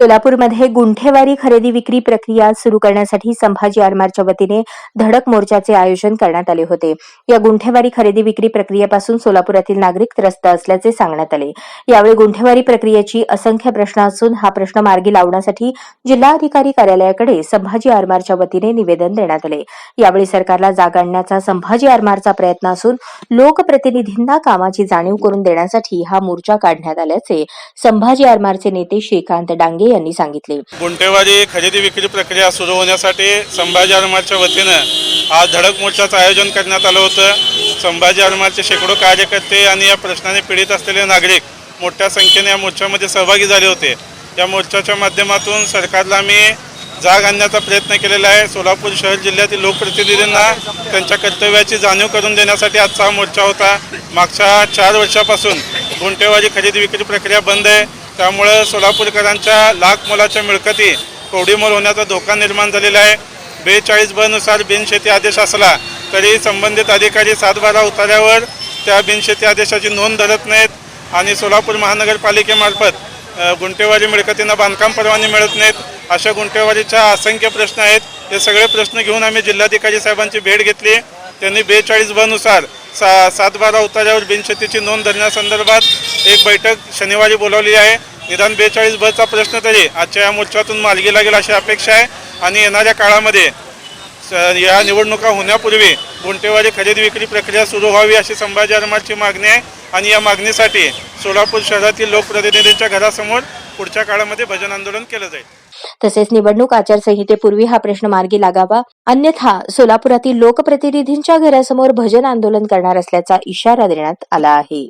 सोलापूरमध्ये गुंठेवारी खरेदी विक्री प्रक्रिया सुरू करण्यासाठी संभाजी आरमारच्या वतीने धडक मोर्चाचे आयोजन करण्यात आले होते. या गुंठेवारी खरेदी विक्री प्रक्रियेपासून सोलापुरातील नागरिक त्रस्त असल्याचे सांगण्यात आले. यावेळी गुंठेवारी प्रक्रियेची असंख्य प्रश्न असून हा प्रश्न मार्गी लावण्यासाठी जिल्हाधिकारी कार्यालयाकडे संभाजी आरमारच्या वतीने निवेदन देण्यात आले. यावेळी सरकारला जाग आणण्याचा संभाजी आरमारचा प्रयत्न असून लोकप्रतिनिधींना कामाची जाणीव करून देण्यासाठी हा मोर्चा काढण्यात आल्याचे संभाजी आरमारचे नेते श्रीकांत डांगे यांनी सांगितले. गुंठेवारी खरेदी विक्री प्रक्रिया सुरू होण्यासाठी संभाजी आरमारच्या वतीनं आज धडक मोर्चाचं आयोजन करण्यात आलं होतं. संभाजी आरमारचे शेकडो कार्यकर्ते आणि या प्रश्नाने पीडित असलेले नागरिक मोठ्या संख्येने या मोर्चामध्ये सहभागी झाले होते. या मोर्चाच्या माध्यमातून सरकारला मी जाग आणण्याचा प्रयत्न केलेला आहे. सोलापूर शहर जिल्ह्यातील लोकप्रतिनिधींना त्यांच्या कर्तव्याची जाणीव करून देण्यासाठी आजचा हा मोर्चा होता. मागच्या चार वर्षापासून गुंटेवारी खरेदी विक्री प्रक्रिया बंद आहे. त्यामुळं सोलापूरकरांच्या लाख मोलाच्या मिळकती कोडीमोल होण्याचा धोका निर्माण झालेला आहे. बेचाळीस बनुसार बिनशेती आदेश असला तरी संबंधित अधिकारी सातबारा उतार्यावर त्या बिनशेती आदेशाची नोंद धरत नाहीत आणि सोलापूर महानगरपालिकेमार्फत गुंटेवारी मिळकतींना बांधकाम परवाने मिळत नाहीत. अशा गुंटेवारीच्या असंख्य प्रश्न आहेत. हे सगळे प्रश्न घेऊन आम्ही जिल्हाधिकारी साहेबांची भेट घेतली. त्यांनी बेचाळीस बनुसार सा सातबारा उतार्यावर बिनशेतीची नोंद धरण्यासंदर्भात एक बैठक शनिवारी बोलावली आहे. निदान बेचाळीस बसचा प्रश्न तरी आजच्या या मोर्चातून मालगी लागेल अशी अपेक्षा आहे. आणि येणाऱ्या काळामध्ये या निवडणुका होण्यापूर्वी गुंठेवारी खरेदी विक्री प्रक्रिया सुरू व्हावी अशी संभाजी आरमारची मागणी आहे. आणि या मागणीसाठी सोलापूर शहरातील लोकप्रतिनिधींच्या घरासमोर पुढच्या काळामध्ये भजन आंदोलन केलं जाईल. तसेच निवडणूक आचारसंहितेपूर्वी हा प्रश्न मार्गी लागावा. अन्यथा सोलापुरातील लोकप्रतिनिधींच्या घरासमोर भजन आंदोलन करणार असल्याचा इशारा देण्यात आला आहे.